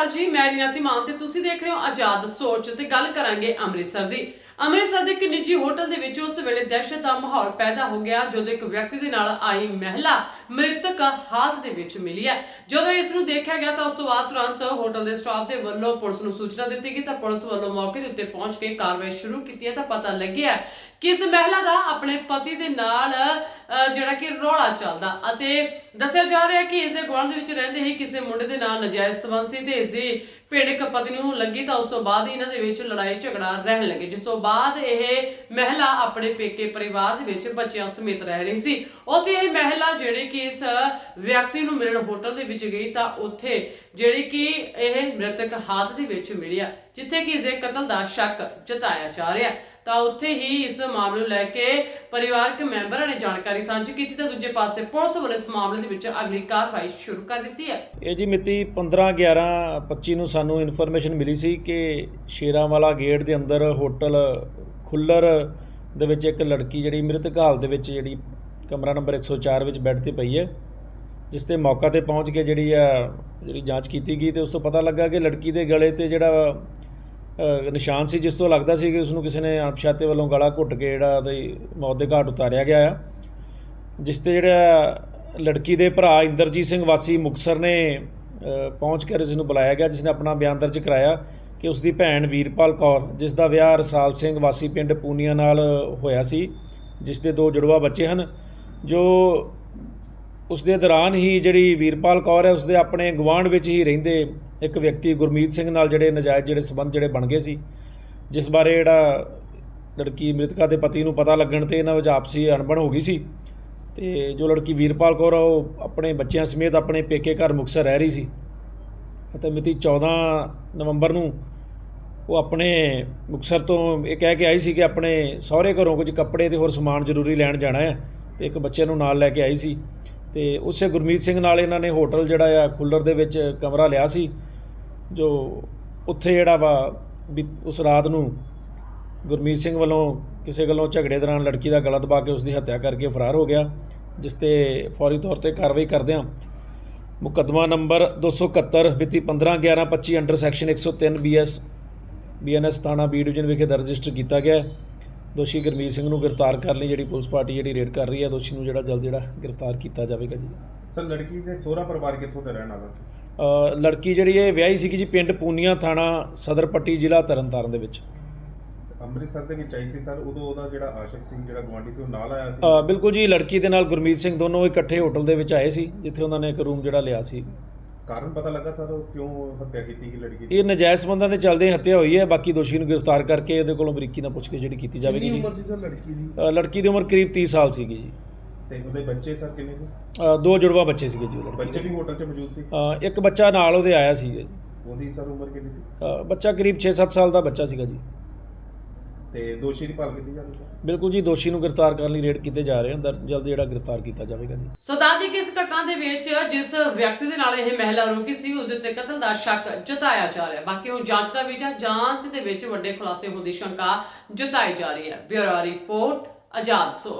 ਅਕਾਲ ਜੀ, ਮੈਂ ਰੀਨਾ ਧੀਮਾਨ ਤੇ ਤੁਸੀਂ ਦੇਖ ਰਹੇ ਹੋ ਆਜ਼ਾਦ ਸੋਚ ਤੇ ਗੱਲ ਕਰਾਂਗੇ ਅੰਮ੍ਰਿਤਸਰ ਦੀ। ਅੰਮ੍ਰਿਤਸਰ ਦੇ ਇੱਕ ਨਿੱਜੀ ਹੋਟਲ ਦੇ ਵਿੱਚ ਉਸ ਵੇਲੇ ਦਹਿਸ਼ਤ ਦਾ ਮਾਹੌਲ ਪੈਦਾ ਹੋ ਗਿਆ, ਜਦੋਂ ਇੱਕ ਵਿਅਕਤੀ ਦੇ ਨਾਲ ਆਈ ਮਹਿਲਾ ਮ੍ਰਿਤਕ ਹਾਲਤ ਦੇ ਵਿੱਚ ਮਿਲੀ ਹੈ। ਜਦੋਂ ਇਸ ਨੂੰ ਦੇਖਿਆ ਗਿਆ ਤਾਂ ਉਸ ਤੋਂ ਬਾਅਦ ਤੁਰੰਤ ਹੋਟਲ ਦੇ ਸਟਾਫ ਦੇ ਵੱਲੋਂ ਪੁਲਿਸ ਨੂੰ ਸੂਚਨਾ ਦਿੱਤੀ ਗਈ ਤਾਂ ਪੁਲਿਸ ਵੱਲੋਂ ਮੌਕੇ ਦੇ ਉੱਤੇ ਪਹੁੰਚ ਕੇ ਕਾਰਵਾਈ ਸ਼ੁਰੂ ਕੀਤੀ ਹੈ ਤਾਂ ਪਤਾ ਲੱਗਿਆ ਕਿ ਇਸ ਮਹਿਲਾ ਦਾ ਆਪਣੇ ਪਤੀ ਦੇ ਨਾਲ ਜਿਹੜਾ ਕਿ ਰੌਲਾ ਚੱਲਦਾ ਅਤੇ ਦੱਸਿਆ ਜਾ ਰਿਹਾ ਕਿ ਇਸ ਦੇ ਗੁਆਂਢ ਦੇ ਵਿੱਚ ਰਹਿੰਦੇ ਹੀ ਕਿਸੇ ਮੁੰਡੇ ਦੇ ਨਾਲ ਨਜਾਇਜ਼ ਸੰਬੰਧ ਸੀ ਤੇ ਇਸ ਦੀ ਭਿੜਕ ਪਤਨੀ ਨੂੰ ਲੱਗੀ ਤਾਂ ਉਸ ਤੋਂ ਬਾਅਦ ਇਹਨਾਂ ਦੇ ਵਿੱਚ ਲੜਾਈ, ਝਗੜਾ ਰਹਿਣ ਲੱਗੇ। ਜਿਸ ਤੋਂ ਬਾਅਦ ਇਹ ਮਹਿਲਾ ਆਪਣੇ ਪੇਕੇ ਪਰਿਵਾਰ ਦੇ ਵਿੱਚ ਬੱਚਿਆਂ ਸਮੇਤ ਰਹਿ ਰਹੀ ਸੀ। ਉੱਥੇ ਇਹ ਮਹਿਲਾ ਜਿਹੜੀ ਕਿ ਇਸ ਵਿਅਕਤੀ ਨੂੰ ਮਿਲਣ ਹੋਟਲ ਦੇ ਵਿੱਚ ਗਈ ਤਾਂ ਉੱਥੇ ਜਿਹੜੀ ਕਿ ਇਹ ਮ੍ਰਿਤਕ ਹਾਲਤ ਦੇ ਵਿੱਚ ਮਿਲਿਆ ਜਿੱਥੇ ਕਿ ਇਸ ਦੇ ਕਤਲ ਦਾ ਸ਼ੱਕ ਜਤਾਇਆ ਜਾ ਰਿਹਾ ਤਾਂ ਉੱਥੇ ਹੀ ਇਸ ਮਾਮਲੇ ਨੂੰ ਲੈ ਕੇ ਪਰਿਵਾਰਕ ਮੈਂਬਰਾਂ ਨੇ ਜਾਣਕਾਰੀ ਸਾਂਝੀ ਕੀਤੀ ਤਾਂ ਦੂਜੇ ਪਾਸੇ ਪੁਲਿਸ ਵੱਲੋਂ ਇਸ ਮਾਮਲੇ ਦੇ ਵਿੱਚ ਅਗਲੀ ਕਾਰਵਾਈ ਸ਼ੁਰੂ ਕਰ ਦਿੱਤੀ ਹੈ। ਇਹ ਜੀ ਮਿਤੀ 15 11 25 ਨੂੰ ਸਾਨੂੰ ਇਨਫੋਰਮੇਸ਼ਨ ਮਿਲੀ ਸੀ ਕਿ ਸ਼ੇਰਾਂਵਾਲਾ ਗੇਟ ਦੇ ਅੰਦਰ ਹੋਟਲ ਖੁੱਲਰ ਦੇ ਵਿੱਚ ਇੱਕ ਲੜਕੀ ਜਿਹੜੀ ਮ੍ਰਿਤਕ ਹਾਲਤ ਦੇ ਵਿੱਚ ਜਿਹੜੀ ਕਮਰਾ ਨੰਬਰ 104 ਵਿੱਚ ਬੈੱਡ ਤੇ ਪਈ ਹੈ, ਜਿਸ ਤੇ ਮੌਕਾ ਤੇ ਪਹੁੰਚ ਕੇ ਜਿਹੜੀ ਆ ਜਿਹੜੀ ਜਾਂਚ ਕੀਤੀ ਗਈ ਤੇ ਉਸ ਤੋਂ ਪਤਾ ਲੱਗਾ ਕਿ ਲੜਕੀ ਦੇ ਗਲੇ ਤੇ ਜਿਹੜਾ ਨਿਸ਼ਾਨ ਸੀ, ਜਿਸ ਤੋਂ ਲੱਗਦਾ ਸੀ ਕਿ ਉਸ ਨੂੰ ਕਿਸੇ ਨੇ ਅਣਪਛਾਤੇ ਵੱਲੋਂ ਗਲਾ ਘੁੱਟ ਕੇ ਜਿਹੜਾ ਉਹਦੀ ਮੌਤ ਦੇ ਘਾਟ ਉਤਾਰਿਆ ਗਿਆ ਆ। ਜਿਸ ਤੇ ਜਿਹੜਾ ਲੜਕੀ ਦੇ ਭਰਾ ਇੰਦਰਜੀਤ ਸਿੰਘ ਵਾਸੀ ਮੁਕਸਰ ਨੇ ਪਹੁੰਚ ਕੇ ਜਿਸ ਨੂੰ ਬੁਲਾਇਆ ਗਿਆ, ਜਿਸ ਨੇ ਆਪਣਾ ਬਿਆਨ ਦਰਜ ਕਰਾਇਆ ਕਿ ਉਸ ਦੀ ਭੈਣ ਵੀਰਪਾਲ ਕੌਰ, ਜਿਸ ਦਾ ਵਿਆਹ ਰਸਾਲ ਸਿੰਘ ਵਾਸੀ ਪਿੰਡ ਪੂਨੀਆ ਨਾਲ ਹੋਇਆ ਸੀ, ਜਿਸ ਦੇ ਦੋ ਜੁੜਵਾ ਬੱਚੇ ਹਨ, ਜੋ ਉਸ ਦੇ ਦੌਰਾਨ ਹੀ ਜਿਹੜੀ ਵੀਰਪਾਲ ਕੌਰ ਹੈ ਉਸ ਦੇ ਆਪਣੇ ਗਵਾਂਢ ਵਿੱਚ ਹੀ ਰਹਿੰਦੇ ਇੱਕ ਵਿਅਕਤੀ ਗੁਰਮੀਤ ਸਿੰਘ ਨਾਲ ਜਿਹੜੇ ਨਜਾਇਜ਼ ਜਿਹੜੇ ਸਬੰਧ ਜਿਹੜੇ ਬਣ ਗਏ ਸੀ ਜਿਸ ਬਾਰੇ ਜਿਹੜਾ ਲੜਕੀ ਮ੍ਰਿਤਕਾ ਦੇ ਪਤੀ ਨੂੰ ਪਤਾ ਲੱਗਣ ਤੇ ਇਹਨਾਂ ਵਿੱਚ ਆਪਸੀ ਅਣਬਣ ਹੋ ਗਈ ਸੀ। ਤੇ ਜੋ ਲੜਕੀ ਵੀਰਪਾਲ ਕੌਰ ਆ, ਉਹ ਆਪਣੇ ਬੱਚਿਆਂ ਸਮੇਤ ਆਪਣੇ ਪੇਕੇ ਘਰ ਮੁਕਤਸਰ ਰਹਿ ਰਹੀ ਸੀ ਅਤੇ ਮਿਤੀ 14 ਨਵੰਬਰ ਨੂੰ ਉਹ ਆਪਣੇ ਮੁਕਤਸਰ ਤੋਂ ਇਹ ਕਹਿ ਕੇ ਆਈ ਸੀ ਕਿ ਆਪਣੇ ਸਹੁਰੇ ਘਰੋਂ ਕੁਝ ਕੱਪੜੇ ਤੇ ਹੋਰ ਸਮਾਨ ਜ਼ਰੂਰੀ ਲੈਣ ਜਾਣਾ ਹੈ ਤੇ ਇੱਕ ਬੱਚੇ ਨੂੰ ਨਾਲ ਲੈ ਕੇ ਆਈ ਸੀ। ਤੇ ਉਸੇ ਗੁਰਮੀਤ ਸਿੰਘ ਨਾਲ ਇਹਨਾਂ ਨੇ ਹੋਟਲ ਜਿਹੜਾ ਆ ਖੁੱਲਰ ਦੇ ਵਿੱਚ ਕਮਰਾ ਲਿਆ ਸੀ, ਜੋ ਉੱਥੇ ਜਿਹੜਾ ਵਾ ਵੀ ਉਸ ਰਾਤ ਨੂੰ ਗੁਰਮੀਤ ਸਿੰਘ ਵੱਲੋਂ ਕਿਸੇ ਗੱਲੋਂ ਝਗੜੇ ਦੌਰਾਨ ਲੜਕੀ ਦਾ ਗਲਾ ਦਬਾ ਕੇ ਉਸ ਦੀ ਹੱਤਿਆ ਕਰਕੇ ਫਰਾਰ ਹੋ ਗਿਆ, ਜਿਸ ਤੇ ਫੌਰੀ ਤੌਰ ਤੇ ਕਾਰਵਾਈ ਕਰਦਿਆਂ ਮੁਕੱਦਮਾ ਨੰਬਰ 271 ਮਿਤੀ 15 11 25 ਅੰਡਰ ਸੈਕਸ਼ਨ 103 ਬੀਐਸ ਬੀਐਨਐਸ ਥਾਣਾ ਬੀ ਡਿਵੀਜ਼ਨ ਵਿਖੇ ਦਰਜ ਰਜਿਸਟਰ ਕੀਤਾ ਗਿਆ ਹੈ। ਦੋਸ਼ੀ ਗੁਰਮੀਤ ਸਿੰਘ ਨੂੰ ਗ੍ਰਿਫਤਾਰ ਕਰਨ ਲਈ ਜਿਹੜੀ ਪੁਲਿਸ ਪਾਰਟੀ ਜਿਹੜੀ ਰੇਡ ਕਰ ਰਹੀ ਹੈ ਦੋਸ਼ੀ ਨੂੰ ਜਿਹੜਾ ਜਲਦ ਜਿਹੜਾ ਗ੍ਰਿਫਤਾਰ ਕੀਤਾ ਜਾਵੇਗਾ ਜੀ। ਸਰ ਲੜਕੀ ਦੇ ਸਹੁਰਾ ਪਰਿਵਾਰ ਕਿੱਥੋਂ ਦਾ ਰਹਿਣ ਵਾਲਾ ਸੀ? ਅ, ਲੜਕੀ ਜਿਹੜੀ ਇਹ ਵਿਆਹੀ ਸੀਗੀ ਜੀ ਪਿੰਡ ਪੂਨੀਆ ਥਾਣਾ ਸਦਰ ਪੱਟੀ ਜ਼ਿਲ੍ਹਾ ਤਰਨਤਾਰਨ ਦੇ ਵਿੱਚ। ਅੰਮ੍ਰਿਤਸਰ ਦੇ ਵਿੱਚ ਆਈ ਸੀ ਸਰ ਉਦੋਂ ਉਹਦਾ ਜਿਹੜਾ ਆਸ਼ਕ ਸਿੰਘ ਜਿਹੜਾ ਗਵਾਂਢੀ ਸੀ ਉਹ ਨਾਲ ਆਇਆ ਸੀ? ਅ, ਬਿਲਕੁਲ ਜੀ ਲੜਕੀ ਦੇ ਨਾਲ ਗੁਰਮੀਤ ਸਿੰਘ ਦੋਨੋਂ ਇਕੱਠੇ ਹੋਟਲ ਦੇ ਵਿੱਚ ਆਏ ਸੀ ਜਿੱਥੇ ਉਹਨਾਂ ਨੇ ਇੱਕ ਰੂਮ ਜਿਹੜਾ ਲਿਆ ਸੀ। ਕਾਰਨ ਪਤਾ ਲੱਗਾ ਸਰ ਉਹ ਕਿਉਂ ਹੱਤਿਆ ਕੀਤੀ ਗਈ ਲੜਕੀ ਦੀ? ਇਹ ਨਜਾਇਜ਼ ਸੰਬੰਧਾਂ ਦੇ ਚੱਲਦੇ ਹੱਤਿਆ ਹੋਈ ਹੈ। ਬਾਕੀ ਦੋਸ਼ੀ ਨੂੰ ਗ੍ਰਿਫਤਾਰ ਕਰਕੇ ਇਹਦੇ ਕੋਲੋਂ ਬਰੀਕੀ ਨਾਲ ਪੁੱਛ ਕੇ ਜਿਹੜੀ ਕੀਤੀ ਜਾਵੇਗੀ ਜੀ। ਸੀ ਸਰ ਲੜਕੀ ਦੀ? ਅ, ਲੜਕੀ ਦੀ ਉਮਰ ਕਰੀਬ 30 ਸਾਲ ਸੀਗੀ ਜੀ। ਤੇ ਉਹਦੇ ਬੱਚੇ ਸਰ ਕਿੰਨੇ ਸੀ? ਅ, ਦੋ ਜੁੜਵਾ ਬੱਚੇ ਸੀਗੇ ਜੀ ਉਹ ਲੜਕੀ ਬੱਚੇ ਦੇ। ਵੀ ਹੋਟਲ 'ਚ ਮੌਜੂਦ ਸੀ? ਅ, ਇੱਕ ਬੱਚਾ ਨਾਲ ਉਹਦੇ ਆਇਆ ਸੀ ਜੀ। ਉਹਦੀ ਸਰ ਉਮਰ ਕਿੰਨੀ ਸੀ? ਅ, ਬੱਚਾ ਕਰੀਬ 6-7 ਸਾਲ ਦਾ ਬੱਚਾ ਸੀਗਾ ਜੀ। ਤੇ ਦੋਸ਼ੀ ਦੀ ਭਾਲ ਕੀਤੀ ਜਾਂਦੀ ਸਰ ਬਿਲਕੁਲ ਜੀ ਦੋਸ਼ੀ ਨੂੰ ਗ੍ਰਿਫਤਾਰ ਕਰਨ ਲਈ ਰੇਡ ਕੀਤੇ ਜਾ ਰਹੇ ਹਨ। ਦਰ- ਜਲਦ ਜਿਹੜਾ ਗ੍ਰਿਫਤਾਰ ਕੀਤਾ ਜਾਵੇਗਾ ਜੀ। ਸੋ ਦਾਦੀ ਕਿ ਇਸ ਘਟਨਾ ਦੇ ਵਿੱਚ ਜਿਸ ਵਿਅਕਤੀ ਦੇ ਨਾਲ ਇਹ ਮਹਿਲਾ ਰੁਕੀ ਸੀ ਉਸ ਦੇ ਉੱਤੇ ਕਤਲ ਦਾ ਸ਼ੱਕ ਜਤਾਇਆ ਜਾ ਰਿਹਾ ਹੈ। ਬਾਕੀ ਹੁਣ ਜਾਂਚ ਦਾ ਵਿਜਾ ਜਾਂਚ ਦੇ ਵਿੱਚ ਵੱਡੇ ਖੁਲਾਸੇ ਹੋਣ ਦੀ ਸ਼ੰਕਾ ਜਤਾਈ ਜਾ ਰਹੀ ਹੈ। ਬਿਊਰੋ ਰਿਪੋਰਟ ਆਜ਼ਾਦ ਸੋਚ